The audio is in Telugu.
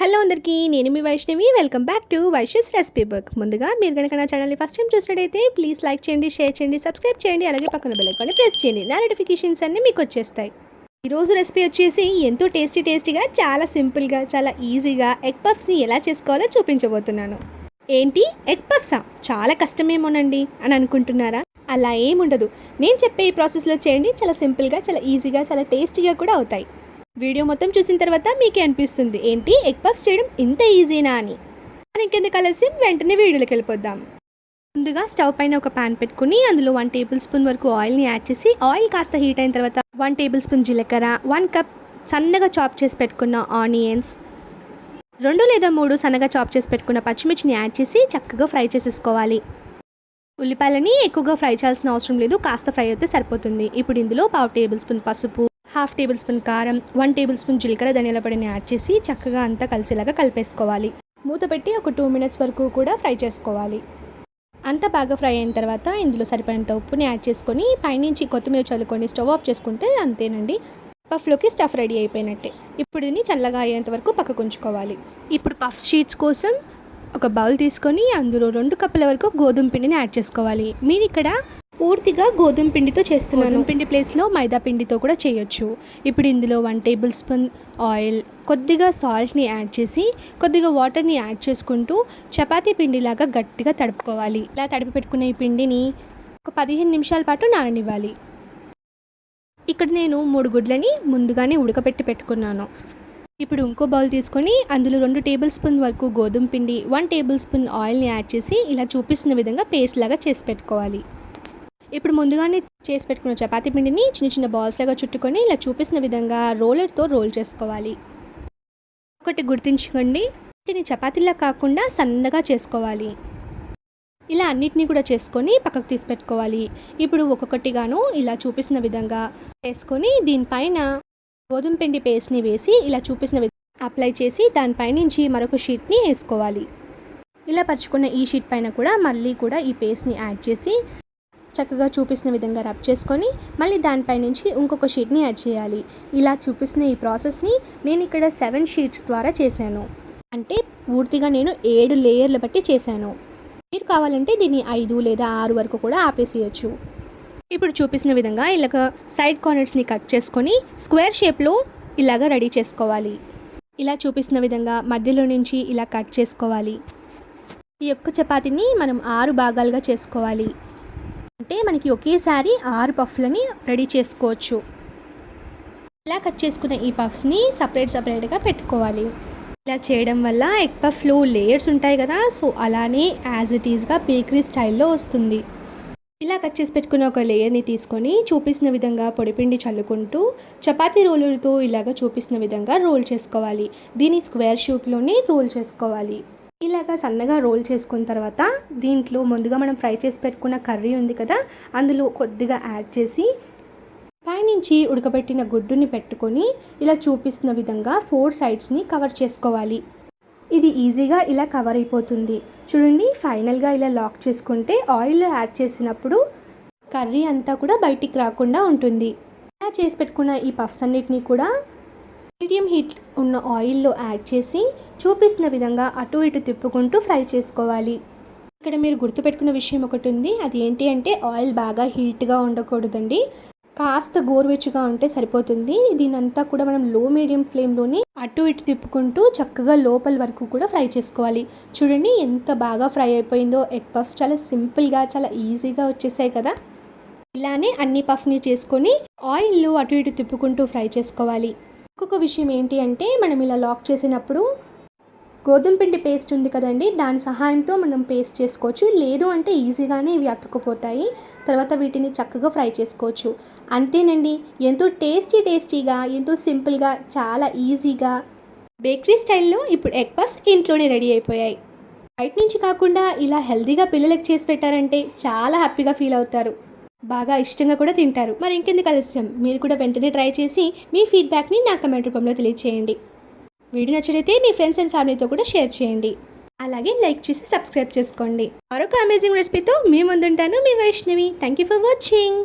హలో అందరికీ నేను మీ Vaishnavi. Welcome back to Vaishu's recipe book ముందుగా మీరు కనుక నా ఛానల్ని ఫస్ట్ టైం చూసినట్టయితే ప్లీజ్ లైక్ చేయండి షేర్ చేయండి సబ్స్క్రైబ్ చేయండి అలాగే పక్కన బెల్లైకాన్ని ప్రెస్ చేయండి. నా నోటిఫికేషన్స్ అన్నీ మీకు వచ్చేస్తాయి. ఈరోజు రెసిపీ వచ్చేసి ఎంతో టేస్టీ టేస్టీగా చాలా సింపుల్గా చాలా ఈజీగా ఎగ్ పఫ్స్ని ఎలా చేసుకోవాలో చూపించబోతున్నాను. ఏంటి? ఎగ్ పఫ్సా చాలా కష్టమేమోనండి అని అనుకుంటున్నారా? అలా ఏముండదు. నేను చెప్పే ఈ ప్రాసెస్లో చేయండి చాలా సింపుల్గా చాలా ఈజీగా చాలా టేస్టీగా కూడా అవుతాయి. వీడియో మొత్తం చూసిన తర్వాత మీకే అనిపిస్తుంది ఏంటి? ఎగ్ పఫ్స్ చేయడం ఇంత ఈజీనా అని. మరి ఇంకెందుకు కలిసి వెంటనే వీడియోలోకి వెళ్ళిపోద్దాం. ముందుగా స్టవ్ పైన ఒక పాన్ పెట్టుకుని అందులో వన్ టేబుల్ స్పూన్ వరకు ఆయిల్ని యాడ్ చేసి ఆయిల్ కాస్త హీట్ అయిన తర్వాత వన్ టేబుల్ స్పూన్ జీలకర్ర వన్ కప్ సన్నగా చాప్ చేసి పెట్టుకున్న ఆనియన్స్ రెండు లేదా మూడు సన్నగా చాప్ చేసి పెట్టుకున్న పచ్చిమిర్చిని యాడ్ చేసి చక్కగా ఫ్రై చేసేసుకోవాలి. ఉల్లిపాయలని ఎక్కువగా ఫ్రై చేయాల్సిన అవసరం లేదు కాస్త ఫ్రై అయితే సరిపోతుంది. ఇప్పుడు ఇందులో పావు టేబుల్ స్పూన్ పసుపు హాఫ్ టేబుల్ స్పూన్ కారం వన్ టేబుల్ స్పూన్ జీలకర్ర ధనియాల పొడిని యాడ్ చేసి చక్కగా అంతా కలిసేలాగా కలిపేసుకోవాలి. మూత పెట్టి ఒక టూ మినిట్స్ వరకు కూడా ఫ్రై చేసుకోవాలి. అంతా బాగా ఫ్రై అయిన తర్వాత ఇందులో సరిపడినంత ఉప్పుని యాడ్ చేసుకొని పైనుంచి కొత్తిమీర చల్లుకొని స్టవ్ ఆఫ్ చేసుకుంటే అంతేనండి. పఫ్లోకి స్టఫ్ రెడీ అయిపోయినట్టే. ఇప్పుడు దీన్ని చల్లగా అయ్యేంత వరకు పక్కకు ఉంచుకోవాలి. ఇప్పుడు పఫ్ షీట్స్ కోసం ఒక బౌల్ తీసుకొని అందులో రెండు కప్పుల వరకు గోధుమ పిండిని యాడ్ చేసుకోవాలి. మీరు ఇక్కడ పూర్తిగా గోధుమ పిండితో చేస్తున్నాను. గోధుమ పిండి ప్లేస్లో మైదా పిండితో కూడా చేయొచ్చు. ఇప్పుడు ఇందులో వన్ టేబుల్ స్పూన్ ఆయిల్ కొద్దిగా సాల్ట్ని యాడ్ చేసి కొద్దిగా వాటర్ని యాడ్ చేసుకుంటూ చపాతీ పిండిలాగా గట్టిగా తడుపుకోవాలి. ఇలా తడిపి పెట్టుకున్న ఈ పిండిని ఒక పదిహేను నిమిషాల పాటు నాననివ్వాలి. ఇక్కడ నేను మూడు గుడ్లని ముందుగానే ఉడకపెట్టి పెట్టుకున్నాను. ఇప్పుడు ఇంకో బౌల్ తీసుకొని అందులో రెండు టేబుల్ స్పూన్ వరకు గోధుమ పిండి వన్ టేబుల్ స్పూన్ ఆయిల్ని యాడ్ చేసి ఇలా చూపిస్తున్న విధంగా పేస్ట్ లాగా చేసి పెట్టుకోవాలి. ఇప్పుడు ముందుగానే చేసి పెట్టుకున్న చపాతీ పిండిని చిన్న చిన్న బాల్స్ లాగా చుట్టుకొని ఇలా చూపిస్తున్న విధంగా రోలర్తో రోల్ చేసుకోవాలి. ఒకటి గుర్తుంచుకోండి వీటిని చపాతీలా కాకుండా సన్నగా చేసుకోవాలి. ఇలా అన్నిటినీ కూడా చేసుకొని పక్కకు తీసి పెట్టుకోవాలి ఇప్పుడు ఒక్కొక్కటిగాను ఇలా చూపిస్తున్న విధంగా వేసుకొని దీనిపైన గోధుమ పిండి పేస్ట్ని వేసి ఇలా చూపిస్తున్న విధంగా అప్లై చేసి దానిపైనుంచి మరొక షీట్ని వేసుకోవాలి. ఇలా పరుచుకున్న ఈ షీట్ పైన కూడా మళ్ళీ కూడా ఈ పేస్ట్ని యాడ్ చేసి చక్కగా చూపిస్తున్న విధంగా రబ్ చేసుకొని మళ్ళీ దానిపై నుంచి ఇంకొక షీట్ని యాడ్ చేయాలి. ఇలా చూపిస్తున్న ఈ ప్రాసెస్ని నేను ఇక్కడ సెవెన్ షీట్స్ ద్వారా చేశాను. అంటే పూర్తిగా నేను ఏడు లేయర్లు బట్టి చేశాను. మీరు కావాలంటే దీన్ని ఐదు లేదా ఆరు వరకు కూడా ఆపేసేయచ్చు. ఇప్పుడు చూపిస్తున్న విధంగా ఇలాగ సైడ్ కార్నర్స్ని కట్ చేసుకొని స్క్వేర్ షేప్లో ఇలాగ రెడీ చేసుకోవాలి. ఇలా చూపిస్తున్న విధంగా మధ్యలో నుంచి ఇలా కట్ చేసుకోవాలి. ఈ యొక్క చపాతీని మనం ఆరు భాగాలుగా చేసుకోవాలి. అంటే మనకి ఒకేసారి ఆరు పఫ్లని రెడీ చేసుకోవచ్చు. ఇలా కట్ చేసుకున్న ఈ పఫ్స్ని సపరేట్ సపరేట్గా పెట్టుకోవాలి. ఇలా చేయడం వల్ల ఎగ్ పఫ్లో లేయర్స్ ఉంటాయి కదా సో అలానే యాజ్ ఇట్ ఈస్గా బేకరీ స్టైల్లో వస్తుంది. ఇలా కట్ చేసి పెట్టుకున్న ఒక లేయర్ని తీసుకొని చూపిస్తున్న విధంగా పొడిపిండి చల్లుకుంటూ చపాతీ రోలర్తో ఇలాగ చూపిస్తున్న విధంగా రోల్ చేసుకోవాలి. దీని స్క్వేర్ షూప్లోనే రోల్ చేసుకోవాలి. ఇలాగా సన్నగా రోల్ చేసుకున్న తర్వాత దీంట్లో ముందుగా మనం ఫ్రై చేసి పెట్టుకున్న కర్రీ ఉంది కదా అందులో కొద్దిగా యాడ్ చేసి పైనుంచి ఉడకబెట్టిన గుడ్డుని పెట్టుకొని ఇలా చూపిస్తున్న విధంగా ఫోర్ సైడ్స్ని కవర్ చేసుకోవాలి. ఇది ఈజీగా ఇలా కవర్ అయిపోతుంది. చూడండి ఫైనల్గా ఇలా లాక్ చేసుకుంటే ఆయిల్లో యాడ్ చేసినప్పుడు కర్రీ అంతా కూడా బయటికి రాకుండా ఉంటుంది. ఇలా చేసి పెట్టుకున్న ఈ పఫ్స్ అన్నిటినీ కూడా మీడియం హీట్ ఉన్న ఆయిల్లో యాడ్ చేసి చూపిస్తున్న విధంగా అటు ఇటు తిప్పుకుంటూ ఫ్రై చేసుకోవాలి. ఇక్కడ మీరు గుర్తుపెట్టుకున్న విషయం ఒకటి ఉంది. అది ఏంటి అంటే ఆయిల్ బాగా హీట్గా ఉండకూడదండి. కాస్త గోరువెచ్చగా ఉంటే సరిపోతుంది. దీనంతా కూడా మనం లో మీడియం ఫ్లేమ్లోని అటు ఇటు తిప్పుకుంటూ చక్కగా లోపల వరకు కూడా ఫ్రై చేసుకోవాలి. చూడండి ఎంత బాగా ఫ్రై అయిపోయిందో. ఎగ్ పఫ్స్ చాలా సింపుల్గా చాలా ఈజీగా వచ్చేసాయి కదా. ఇలానే అన్ని పఫ్ని చేసుకొని ఆయిల్లో అటు ఇటు తిప్పుకుంటూ ఫ్రై చేసుకోవాలి. ఇంకొక విషయం ఏంటి అంటే మనం ఇలా లాక్ చేసినప్పుడు గోధుమ పిండి పేస్ట్ ఉంది కదండి దాని సహాయంతో మనం పేస్ట్ చేసుకోవచ్చు. లేదు అంటే ఈజీగానే ఇవి అతుక్కుపోతాయి. తర్వాత వీటిని చక్కగా ఫ్రై చేసుకోవచ్చు. అంతేనండి ఎంతో టేస్టీ టేస్టీగా ఎంతో సింపుల్గా చాలా ఈజీగా బేకరీ స్టైల్లో ఇప్పుడు ఎగ్ పఫ్స్ ఇంట్లోనే రెడీ అయిపోయాయి. బయట నుంచి కాకుండా ఇలా హెల్తీగా పిల్లలకు చేసి పెట్టారంటే చాలా హ్యాపీగా ఫీల్ అవుతారు. బాగా ఇష్టంగా కూడా తింటారు. మరి ఇంకెందుకు ఆలస్యం? మీరు కూడా వెంటనే ట్రై చేసి మీ ఫీడ్బ్యాక్ని నా కమెంట్ రూపంలో తెలియచేయండి. వీడియో నచ్చినైతే మీ ఫ్రెండ్స్ అండ్ ఫ్యామిలీతో కూడా షేర్ చేయండి. అలాగే లైక్ చేసి సబ్స్క్రైబ్ చేసుకోండి. మరొక అమేజింగ్ రెసిపీతో మీ ముందుంటాను మీ Vaishnavi. Thank you for watching